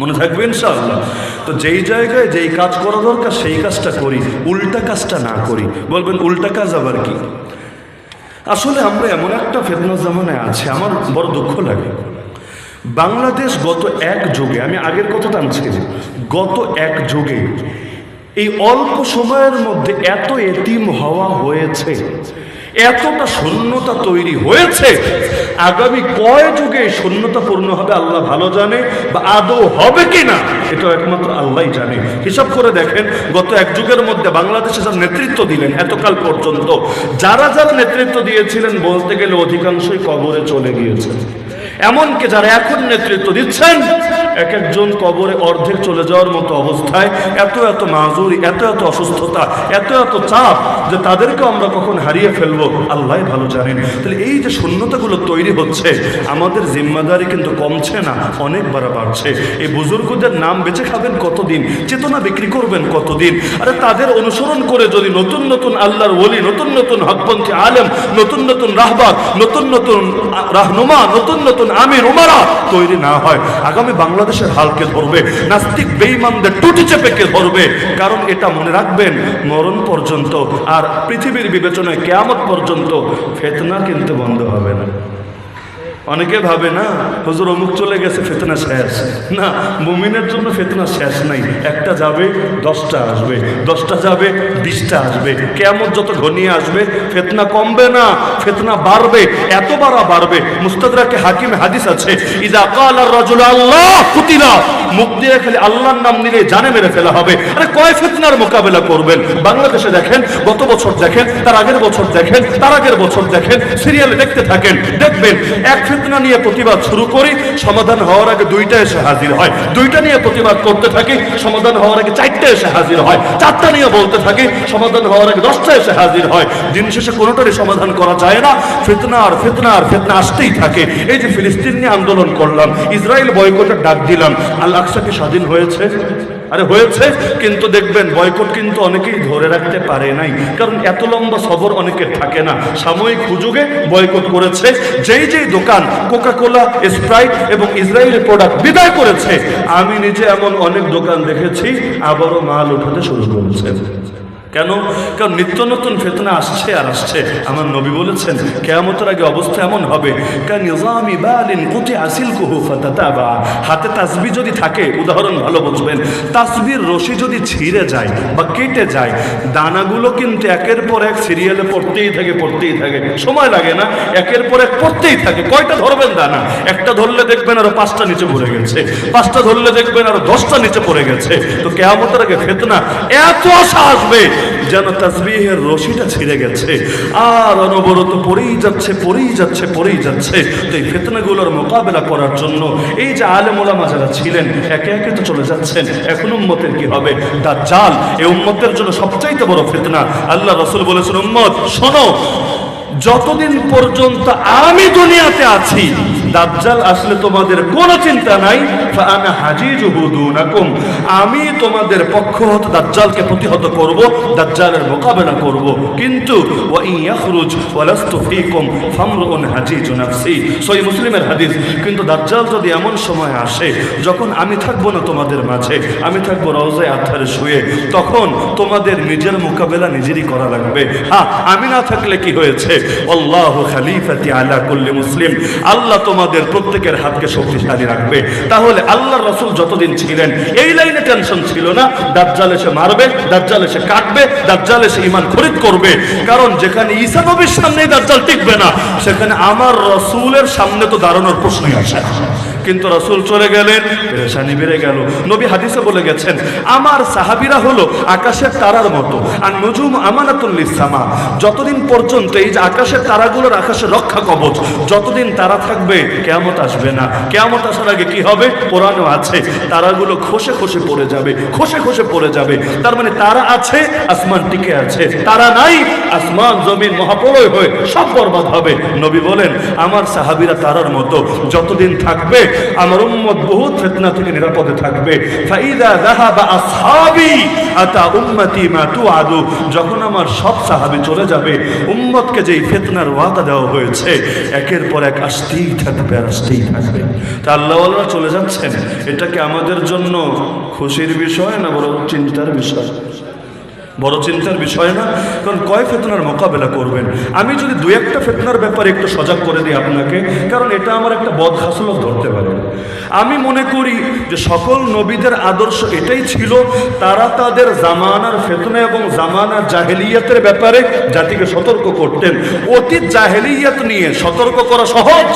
মনে থাকবে ইনশাআল্লাহ। তো যেই জায়গায় যেই কাজ করা দরকার, সেই কাজটা করি, উল্টা কাজটা না করি। বলবেন, উল্টা কাজ আবার কি? আসলে আমরা এমন একটা ফেতনা জামানায় আছে, আমার বড় দুঃখ লাগে। বাংলাদেশ গত এক যুগে, আমি আগের কথা টানছি গত এক যুগে এই অল্প সময়ের মধ্যে এত এতিম হওয়া হয়েছে এতটা শূন্যতা তৈরি হয়েছে, আগামী কয় যুগে শূন্যতা পূর্ণ হবে আল্লাহ ভালো জানে বা আদৌ হবে কি না এটা একমাত্র আল্লাহই জানে। হিসাব করে দেখেন, গত এক যুগের মধ্যে বাংলাদেশে যারা নেতৃত্ব দিলেন এতকাল পর্যন্ত, যারা যারা নেতৃত্ব দিয়েছিলেন বলতে গেলে অধিকাংশই কবরে চলে গিয়েছেন। এমনকি যারা এখন নেতৃত্ব দিচ্ছেন এক একজন কবরে অর্ধেক চলে যাওয়ার মতো অবস্থায় এত এত মাজুরি, এত এত অসুস্থতা, এত এত চাপ যে তাদেরকে আমরা কখন হারিয়ে ফেলব, আল্লাহ ভালো জানেন। তাহলে এই যে শূন্যতাগুলো তৈরি হচ্ছে, আমাদের জিম্মাদারি কিন্তু কমছে না, অনেক বাড়া বাড়ছে। এই বুজুর্গদের নাম বেঁচে খাবেন কতদিন? চেতনা বিক্রি করবেন কতদিন? আরে তাদের অনুসরণ করে যদি নতুন নতুন আল্লাহর ওলি, নতুন নতুন হকপন্থী আলেম, নতুন নতুন রাহবার নতুন নতুন রাহনুমা, নতুন নতুন আমির, উমারা তৈরি না হয়। আগামী বাংলাদেশের হালকে ধরবে? নাস্তিক বেঈমানদের টুটি চেপে কে ধরবে? কারণ এটা মনে রাখবেন, মরণ পর্যন্ত আর পৃথিবীর বিবেচনায় কেয়ামত পর্যন্ত ফেতনা কিন্তু বন্ধ হবে না। অনেকে ভাবে, না, হুজুর অমুক চলে গেছে, ফেতনা শেষ। না, মুমিনের জন্য ফেতনা শেষ নাই। একটা যাবে, দশটা আসবে। দশটা যাবে, বিশটা আসবে। কেমন যত ঘনিয়ে আসবে, ফেতনা কমবে না। ফেতনা বাড়বে এত বাড়া বাড়বে। মুস্তাদরাকে হাকিম হাদিস আছে আর রাজুল আল্লাহ মুখ দিয়ে খালি আল্লাহর নাম নিলে জানে মেরে ফেলা হবে। আরে কয় ফেতনার মোকাবেলা করবেন? বাংলাদেশে দেখেন, গত বছর দেখেন, তার আগের বছর দেখেন, তার আগের বছর দেখেন, সিরিয়ালে দেখতে থাকেন, দেখবেন, এক ফেতনা নিয়ে প্রতিবাদ শুরু করি, সমাধান হওয়ার আগে দুইটা এসে হাজির হয়। দুইটা নিয়ে প্রতিবাদ করতে থাকি, সমাধান হওয়ার আগে চারটা এসে হাজির হয়। চারটা নিয়ে বলতে থাকি, সমাধান হওয়ার আগে দশটা এসে হাজির হয়। দিন শেষে কোনোটারই সমাধান করা যায় না ফেতনা আর ফেতনা আর ফেতনা আসতেই থাকে। এই যে ফিলিস্তিন নিয়ে আন্দোলন করলাম, ইসরায়েল বয়কটের ডাক দিলাম, আল আকসা কি স্বাধীন হয়েছে? আরে হয়েছে, কিন্তু দেখবেন বয়কট কিন্তু অনেকেই ধরে রাখতে পারে নাই। কারণ এত লম্বা সবর অনেকের থাকে না। সাময়িক সুযোগে বয়কট করেছে। যেই যেই দোকান কোকা কোলা স্প্রাইট এবং ইসরায়েলের প্রোডাক্ট বিদায় করেছে, আমি নিজে এমন অনেক দোকান দেখেছি, আবারও মাল উঠাতে শুরু করেছে। কেন? কারণ নিত্য নতুন ফেতনা আসছে আর আসছে। আমার নবী বলেছেন, কেয়ামতের আগে অবস্থা এমন হবে। হাতে তাসবি যদি থাকে, উদাহরণ ভালো বুঝবেন, তাসবির রশি যদি ছিঁড়ে যায় বা কেটে যায়, দানাগুলো কিন্তু একের পর এক সিরিয়ালে পড়তেই থাকে পড়তেই থাকে। সময় লাগে না, একের পর এক পড়তেই থাকে। কয়টা ধরবেন দানা? একটা ধরলে দেখবেন আরও পাঁচটা নিচে পড়ে গেছে। পাঁচটা ধরলে দেখবেন আরও দশটা নিচে পড়ে গেছে। তো কেয়ামতের আগে ফেতনা এত আশা আসবে যেন তাসবিহের রশিটা ছিঁড়ে গেছে। আর অনবরত পড়েই যাচ্ছে পড়েই যাচ্ছে পড়েই যাচ্ছে। তো এই ফেতনাগুলোর মোকাবেলা করার জন্য এই যে আলেম ওলামা যারা ছিলেন, একে একে তো চলে যাচ্ছেন। এখন উম্মতের কি হবে? তার জাল এই উম্মতের জন্য সবচাইতে বড় ফেতনা। আল্লাহ রসুল বলেছেন, উম্মত, শোনো, যতদিন পর্যন্ত আমি দুনিয়াতে আছি দাজ্জাল আসলে তোমাদের কোনো চিন্তা নাই, ফাআনা হাজিজুহু দুনাকুম। আমি তোমাদের পক্ষ হতে দাজ্জালকে প্রতিহত করব, দাজ্জালের মোকাবেলা করব। কিন্তু ইয়াখরুজ ওয়ালাস্তু ফীকুম ফামরুন হাজিজু নাফসি। সহিহ মুসলিমের হাদিস, কিন্তু দাজ্জাল যদি এমন সময় আসে, যখন আমি থাকব না তোমাদের মাঝে, আমি থাকব রওজায় আথারে শুয়ে, তখন তোমাদের নিজের মোকাবেলা নিজেরই করা লাগবে। হ্যাঁ আমি না থাকলে কি হয়েছে? আল্লাহ খালিফাতি আলা কুল্লি মুসলিম। আল্লাহ তোমাদের প্রত্যেকের হাতকে শক্তিশালী রাখবে তাহলে আল্লাহ রসুল যতদিন ছিলেন, এই লাইনে টেনশন ছিল না, দাজ্জাল এসে মারবে, দাজ্জাল এসে কাটবে, দাজ্জাল এসে ইমান খরিদ করবে কারণ যেখানে ঈসা নবীর সামনে দাজ্জাল টিকবে না, সেখানে আমার রসুলের সামনে তো দাঁড়ানোর প্রশ্নই আসে। কিন্তু রসুল চলে গেলেন, পেরেশানি বেড়ে গেল। নবী হাদিসে বলে গেছেন, আমার সাহাবিরা হলো আকাশের তারার মতো, আর নজুম আমানাতুল ইসলামা যতদিন পর্যন্ত এই যে আকাশের তারাগুলোর আকাশে রক্ষা কবচ, যতদিন তারা থাকবে, কেয়ামত আসবে না। কেয়ামত আসার আগে কি হবে? কোরআনও আছে, তারাগুলো খসে খসে পড়ে যাবে, খসে খসে পড়ে যাবে। তার মানে তারা আছে, আসমান টিকে আছে। তারা নাই, আসমান, জমিন, মহাপ্রলয় হয়ে সব বরবাদ হবে। নবী বলেন, আমার সাহাবিরা তারার মতো, যতদিন থাকবে আমার উম্মত বহুত ফিতনা থেকে নিরাপদে থাকবে। যখন আমার সব সাহাবী চলে যাবে, উম্মতকে যেই ফিতনার ওয়াদা দেওয়া হয়েছে, একের পর এক আসতেই থাকবে, আর আসতেই থাকবে। তা চলে যাচ্ছেন, এটা কি আমাদের জন্য খুশির বিষয় না বড় চিন্তার বিষয়? বড় চিন্তার বিষয় না, কারণ কয় ফেতনার মোকাবেলা করবেন? আমি যদি দু একটা ফেতনার ব্যাপারে একটু সজাগ করে দিই আপনাকে, কারণ এটা আমার একটা বদ হাসলত ধরতে পারে। আমি মনে করি যে সকল নবীদের আদর্শ এটাই ছিল, তারা তাদের জামানার ফেতনা এবং জামানার জাহেলিয়াতের ব্যাপারে জাতিকে সতর্ক করতেন। অতীত জাহেলিয়াত নিয়ে সতর্ক করা সহজ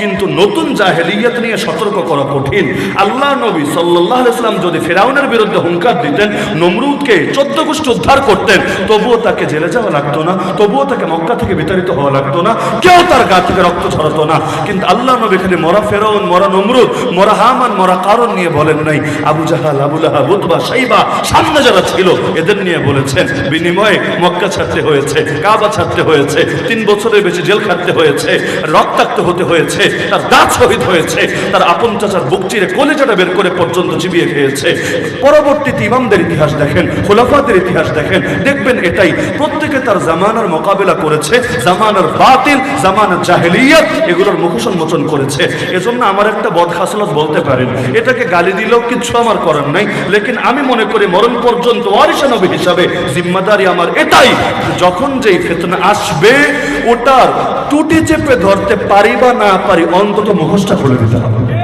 কিন্তু নতুন জাহেলিয়াত নিয়ে সতর্ক করা কঠিন। আল্লাহ নবী সাল্লাহ ইসলাম যদি ফেরাউনের বিরুদ্ধে হুঙ্কার দিতেন, নমরুদকে চোদ্দ গোষ্ঠী উদ্ধার করতেন, তবুও তাকে জেলে যাওয়া লাগতো না, তবুও তাকে মক্কা থেকে বিতাড়িত হওয়া লাগতো না, কেউ তার গা থেকে রক্ত ছড়াতো না। কিন্তু আল্লাহ নবী খালি মরা ফেরাউন, মরা নমরুদ, মরা হামান, মরা কারণ নিয়ে বলেন নাই। আবু জাহাল, আবু লাহা বুতবা সাইবা সামনে যারা ছিল, এদের নিয়ে বলেছেন, বিনিময়ে মক্কা ছাড়তে হয়েছে, কাবা ছাড়তে হয়েছে, তিন বছরের বেশি জেল খাটতে হয়েছে, রক্তাক্ত হতে হয়েছে তার দাঁত শহীদ হয়েছে, তার আপন চাচার বুক চিরে কলেজাটা বের করে পর্যন্ত চিবিয়ে খেয়েছে। পরবর্তীতে ইমামদের ইতিহাস দেখেন, খোলাফাদের ইতিহাস দেখেন, দেখবেন এটাই, প্রত্যেকে তার জামানার মোকাবেলা করেছে, জামানার বাতিল, জামানার জাহেলিয়াত, এগুলোর মুখোশোন্মোচন করেছে। এজন্য আমার একটা বদখাসলত বলতে পারেন, এটাকে গালি দিলেও কিছু আমার করার নাই, লেকিন আমি মনে করি মরণ পর্যন্ত ওয়ারিসা নবী হিসাবে জিম্মাদারি আমার এটাই, যখন যেই ফেতনা আসবে ওটার টুটি চেপে ধরতে পারি বা না পারি অন্তত মুখোশটা খুলে দিতে হবে।